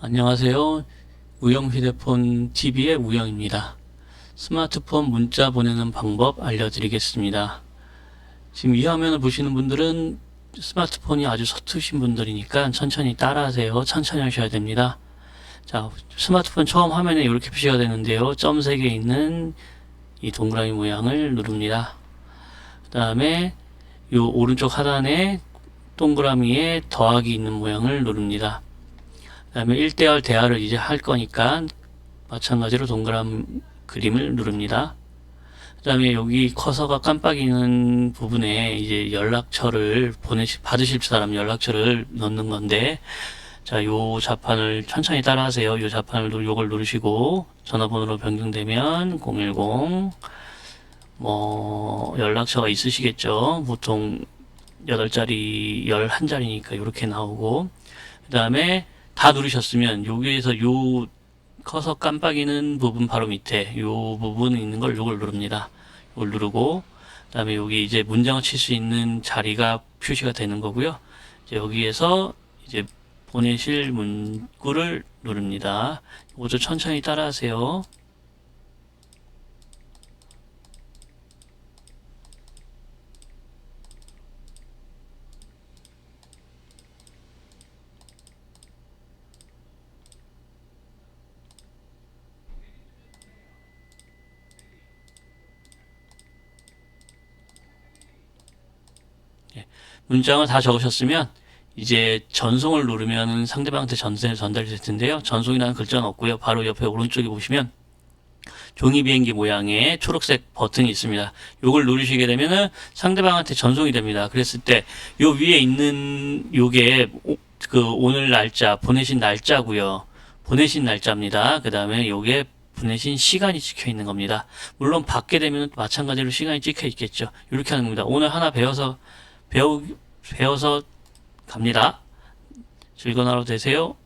안녕하세요. 우영 휴대폰 TV의 우영입니다. 스마트폰 문자 보내는 방법 알려드리겠습니다. 지금 이 화면을 보시는 분들은 스마트폰이 아주 서투신 분들이니까 천천히 따라하세요. 천천히 하셔야 됩니다. 자, 스마트폰 처음 화면에 이렇게 표시가 되는데요. 점 3개 있는 이 동그라미 모양을 누릅니다. 그 다음에 이 오른쪽 하단에 동그라미에 더하기 있는 모양을 누릅니다. 그 다음에 1대열 대화를 이제 할 거니까 마찬가지로 동그란 그림을 누릅니다. 그 다음에 여기 커서가 깜빡이는 부분에 이제 연락처를 보내시, 받으실 사람 연락처를 넣는 건데, 자, 요 자판을 천천히 따라 하세요. 요 자판을, 누- 요걸 누르시고, 전화번호로 변경되면 010, 뭐, 연락처가 있으시겠죠. 보통 8자리, 11자리니까 이렇게 나오고, 그 다음에 다 누르셨으면 여기에서 요 커서 깜빡이는 부분 바로 밑에 요 부분 있는 걸 요걸 누릅니다. 요걸 누르고 그 다음에 여기 이제 문장을 칠 수 있는 자리가 표시가 되는 거고요. 이제 여기에서 이제 보내실 문구를 누릅니다. 이것도 천천히 따라하세요. 문장을 다 적으셨으면 이제 전송을 누르면 상대방한테 전달, 전달이 될 텐데요. 전송이라는 글자는 없고요. 바로 옆에 오른쪽에 보시면 종이 비행기 모양의 초록색 버튼이 있습니다. 요걸 누르시게 되면은 상대방한테 전송이 됩니다. 그랬을 때 요 위에 있는 요게 오- 그 오늘 날짜 보내신 날짜고요. 보내신 날짜입니다. 그 다음에 요게 보내신 시간이 찍혀 있는 겁니다. 물론 받게 되면 마찬가지로 시간이 찍혀 있겠죠. 이렇게 하는 겁니다. 오늘 하나 배워서 배우 배워서 갑니다. 즐거운 하루 되세요.